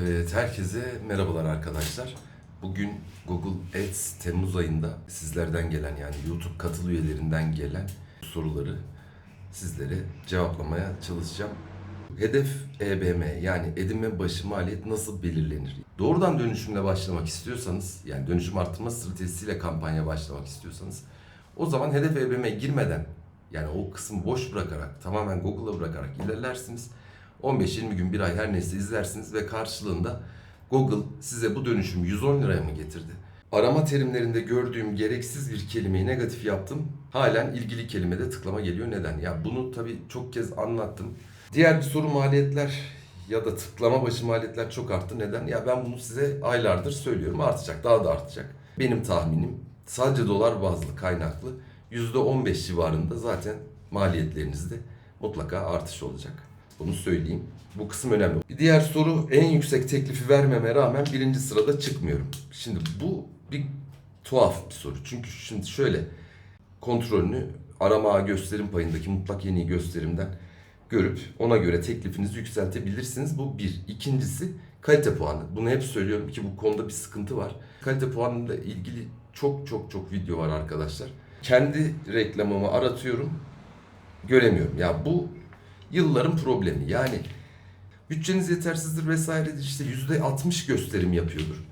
Evet, herkese merhabalar arkadaşlar. Bugün Google Ads Temmuz ayında sizlerden gelen yani YouTube katıl üyelerinden gelen soruları sizlere cevaplamaya çalışacağım. Hedef EBM yani edinme başı maliyet nasıl belirlenir? Doğrudan dönüşümle başlamak istiyorsanız yani dönüşüm arttırma stratejisiyle kampanya başlamak istiyorsanız o zaman hedef EBM'e girmeden yani o kısmı boş bırakarak tamamen Google'a bırakarak ilerlersiniz. 15-20 gün bir ay her neyse izlersiniz ve karşılığında Google size bu dönüşümü 110 liraya mı getirdi? Arama terimlerinde gördüğüm gereksiz bir kelimeyi negatif yaptım. Halen ilgili kelimede tıklama geliyor. Neden? Ya bunu tabii çok kez anlattım. Diğer bir soru maliyetler ya da tıklama başı maliyetler çok arttı. Neden? Ya ben bunu size aylardır söylüyorum. Artacak, daha da artacak. Benim tahminim sadece dolar bazlı kaynaklı %15 civarında zaten maliyetlerinizde mutlaka artış olacak. Bunu söyleyeyim. Bu kısım önemli. Bir diğer soru en yüksek teklifi vermeme rağmen birinci sırada çıkmıyorum. Şimdi bu bir tuhaf bir soru. Çünkü şimdi şöyle kontrolünü arama gösterim payındaki mutlak yeni gösterimden görüp ona göre teklifinizi yükseltebilirsiniz. Bu bir. İkincisi kalite puanı. Bunu hep söylüyorum ki bu konuda bir sıkıntı var. Kalite puanıyla ilgili çok çok çok video var arkadaşlar. Kendi reklamımı aratıyorum. Göremiyorum. Ya bu yılların problemi. Yani bütçeniz yetersizdir vesairedir işte yüzde 60 gösterim yapıyordur.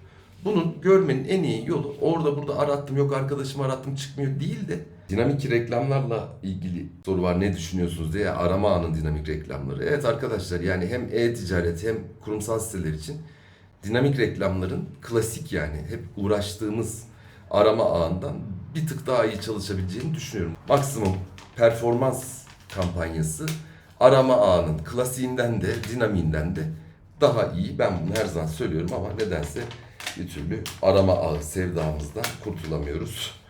Bunun görmenin en iyi yolu orada burada arattım yok arkadaşımı arattım çıkmıyor değil de dinamik reklamlarla ilgili soru var ne düşünüyorsunuz diye arama ağının dinamik reklamları. Evet arkadaşlar yani hem e-ticaret hem kurumsal siteler için dinamik reklamların klasik yani hep uğraştığımız arama ağından bir tık daha iyi çalışabileceğini düşünüyorum. Maksimum performans kampanyası arama ağının klasiğinden de dinamiğinden de daha iyi. Ben bunu her zaman söylüyorum ama nedense bir türlü arama ağı sevdamızdan kurtulamıyoruz.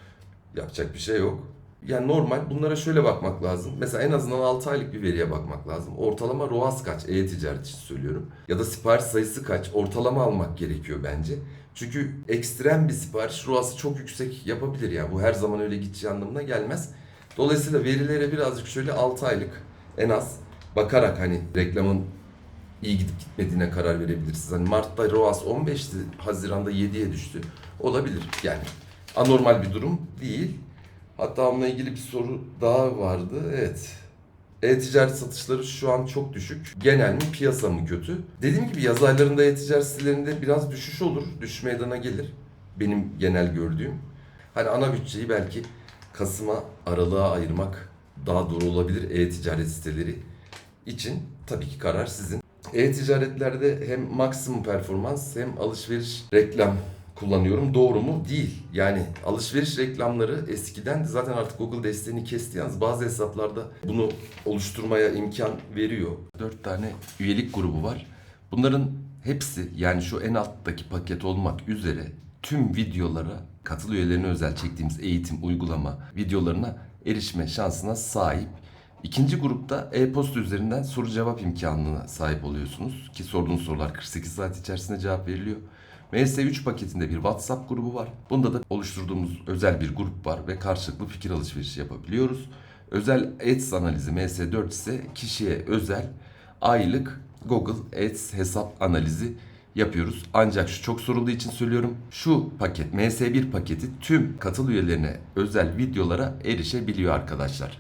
Yapacak bir şey yok. Yani normal bunlara şöyle bakmak lazım. Mesela en azından 6 aylık bir veriye bakmak lazım. Ortalama ROAS kaç? E-ticaret için söylüyorum. Ya da sipariş sayısı kaç? Ortalama almak gerekiyor bence. Çünkü ekstrem bir sipariş ROAS'ı çok yüksek yapabilir. Yani bu her zaman öyle gideceği anlamına gelmez. Dolayısıyla verilere birazcık şöyle 6 aylık en az bakarak hani reklamın iyi gidip gitmediğine karar verebilirsiniz. Hani Mart'ta ROAS 15'ti, Haziran'da 7'ye düştü. Olabilir yani. Anormal bir durum değil. Hatta onunla ilgili bir soru daha vardı. Evet. E-ticaret satışları şu an çok düşük. Genel mi piyasa mı kötü? Dediğim gibi yaz aylarında e-ticaret sitelerinde biraz düşüş olur. Düş meydana gelir. Benim genel gördüğüm. Hani ana bütçeyi belki Kasım'a aralığa ayırmak daha doğru olabilir e-ticaret siteleri için. Tabii ki karar sizin. E-ticaretlerde hem maksimum performans hem alışveriş reklam kullanıyorum. Doğru mu? Değil. Yani alışveriş reklamları eskiden zaten artık Google desteğini kesti yalnız bazı hesaplarda bunu oluşturmaya imkan veriyor. 4 tane üyelik grubu var. Bunların hepsi yani şu en alttaki paket olmak üzere tüm videolara katıl üyelerine özel çektiğimiz eğitim, uygulama videolarına erişme şansına sahip. İkinci grupta e-posta üzerinden soru cevap imkanına sahip oluyorsunuz ki sorduğunuz sorular 48 saat içerisinde cevap veriliyor. MS3 paketinde bir WhatsApp grubu var. Bunda da oluşturduğumuz özel bir grup var ve karşılıklı fikir alışverişi yapabiliyoruz. Özel Ads analizi MS4 ise kişiye özel aylık Google Ads hesap analizi yapıyoruz. Ancak şu çok sorulduğu için söylüyorum. Şu paket MS1 paketi tüm katıl üyelerine özel videolara erişebiliyor arkadaşlar.